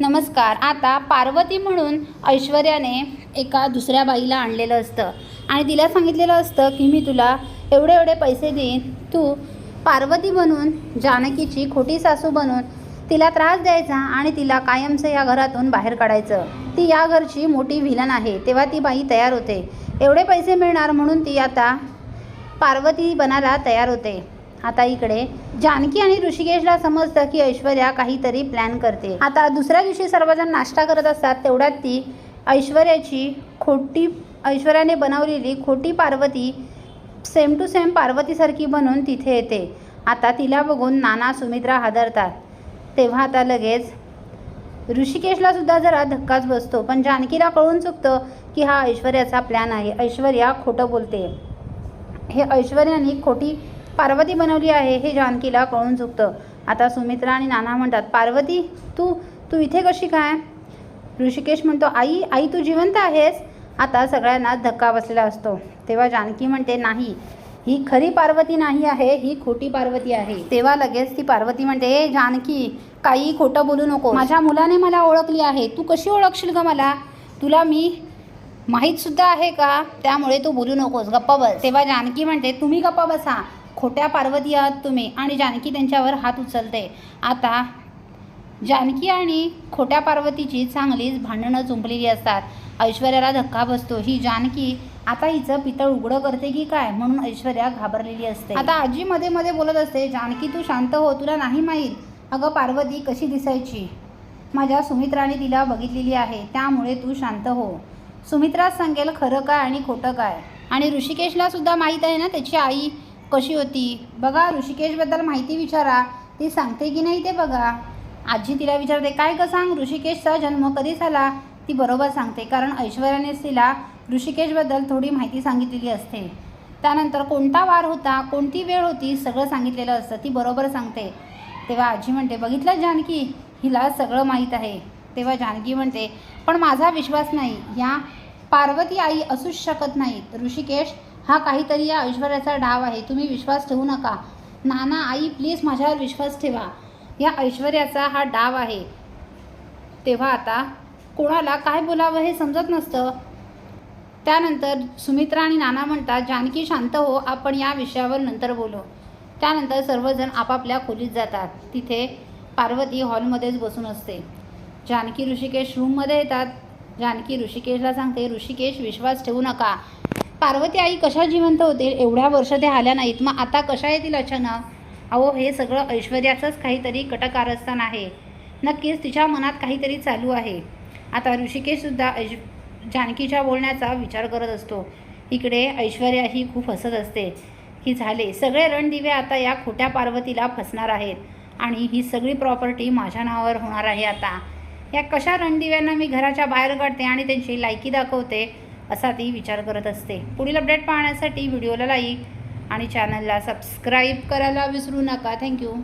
नमस्कार. आता पार्वती म्हणून ऐश्वर्याने एका दुसऱ्या बाईला आणलेलं असतं. आणि तिला सांगितलेलं असतं की मी तुला एवढे एवढे पैसे देईन. तू पार्वती बनून जानकीची खोटी सासू बनून तिला त्रास द्यायचा आणि तिला कायमचं या घरातून बाहेर काढायचं. ती या घरची मोठी व्हिलन आहे. तेव्हा ती बाई तयार होते. एवढे पैसे मिळणार म्हणून ती आता पार्वती बनायला तयार होते. आता इकडे जानकी आणि ऋषिकेशला समजतं की ऐश्वर्या काहीतरी प्लॅन करते. आता दुसऱ्या दिवशी सर्वजण नाश्ता करत असतात तेवढ्यात ती ऐश्वर्याची खोटी ऐश्वर्याने बनवलेली खोटी पार्वती सेम टू सेम पार्वतीसारखी बनून तिथे येते. आता तिला बघून नाना सुमित्रा हादरतात. तेव्हा आता लगेच ऋषिकेशला सुद्धा जरा धक्काच बसतो पण जानकीला कळून चुकतं की हा ऐश्वर्याचा प्लॅन आहे. ऐश्वर्या खोटं बोलते. हे ऐश्वर्याने खोटी पार्वती बनवली आहे हे जानकीला कळून चुकतं. आता सुमित्रा आणि नाना म्हणतात पार्वती तू तू इथे कशी काय? ऋषिकेश म्हणतो आई आई तू जिवंत आहेस? आता सगळ्यांना धक्का बसलेला असतो. तेव्हा जानकी म्हणते नाही ही खरी पार्वती नाही आहे ही खोटी पार्वती आहे. तेव्हा लगेच ती पार्वती म्हणते ए जानकी काही खोटं बोलू नको माझ्या मुलाने मला ओळखली आहे. तू कशी ओळखशील का मला? तुला मी माहीतसुद्धा आहे का? त्यामुळे तू बोलू नकोस. गप्पा बस. तेव्हा जानकी म्हणते तुम्ही गप्पा बसा. खोट्या पार्वती आहात तुम्ही आणि जानकी त्यांच्यावर हात उचलते. आता जानकी आणि खोट्या पार्वतीची चांगलीच भांडणं चुंपलेली असतात. ऐश्वर्याला धक्का बसतो. ही जानकी आता हिचं पितळ उघडं करते की काय? म्हणून ऐश्वर्या घाबरलेली असते. आता आजी मध्ये मध्ये बोलत असते जानकी तू शांत हो तुला नाही माहीत. अगं पार्वती कशी दिसायची? माझ्या सुमित्राने तिला बघितलेली आहे त्यामुळे तू शांत हो. सुमित्राच सांगेल खरं काय आणि खोटं काय. आणि ऋषिकेशला सुद्धा माहीत आहे ना त्याची आई कशी होती? बघा ऋषिकेशबद्दल माहिती विचारा. ती सांगते की नाही ते बघा. आजी तिला विचारते काय का सांग ऋषिकेशचा जन्म कधी झाला? ती बरोबर सांगते कारण ऐश्वर्यानेच तिला ऋषिकेशबद्दल थोडी माहिती सांगितलेली असते. त्यानंतर कोणता वार होता कोणती वेळ होती सगळं सांगितलेलं असतं. ती बरोबर सांगते. तेव्हा आजी म्हणते बघितलं जानकी? हिला सगळं माहीत आहे. तेव्हा जानकी म्हणते पण माझा विश्वास नाही. या पार्वती आई असूच शकत नाहीत. ऋषिकेश हा काहीतरी या ऐश्वर्याचा डाव आहे. तुम्ही विश्वास ठेवू नका. नाना आई प्लीज माझ्यावर विश्वास ठेवा. या ऐश्वर्याचा हा डाव आहे. तेव्हा आता कोणाला काय बोलावं हे समजत नसतं. त्यानंतर सुमित्रा आणि नाना म्हणतात जानकी शांत हो आपण या विषयावर नंतर बोलू. त्यानंतर सर्वजण आपापल्या खोलीत जातात. तिथे पार्वती हॉलमध्येच बसून असते. जानकी ऋषिकेश रूममध्ये येतात. जानकी ऋषिकेशला सांगते ऋषिकेश विश्वास ठेवू नका. पार्वती आई कशा जिवंत होतील एवढ्या वर्ष ते आल्या नाहीत. मग आता कशा येतील अचानक? अहो हे सगळं ऐश्वर्याचंच काहीतरी कटकारस्थान आहे. नक्कीच तिच्या मनात काहीतरी चालू आहे. आता ऋषिकेशसुद्धा ऐश जानकीच्या बोलण्याचा विचार करत असतो. इकडे ऐश्वर्या ही खूप हसत असते. की झाले. सगळे रणदिवे आता या खोट्या पार्वतीला फसणार आहेत. आणि ही सगळी प्रॉपर्टी माझ्या नावावर होणार आहे आता. या कशा रणदिव्यांना मी घराच्या बाहेर काढते आणि त्यांची लायकी दाखवते? असा ती विचार करत असते. पुढील अपडेट पाहण्यासाठी व्हिडिओला लाईक आणि चॅनलला सबस्क्राईब करायला विसरू नका. थँक्यू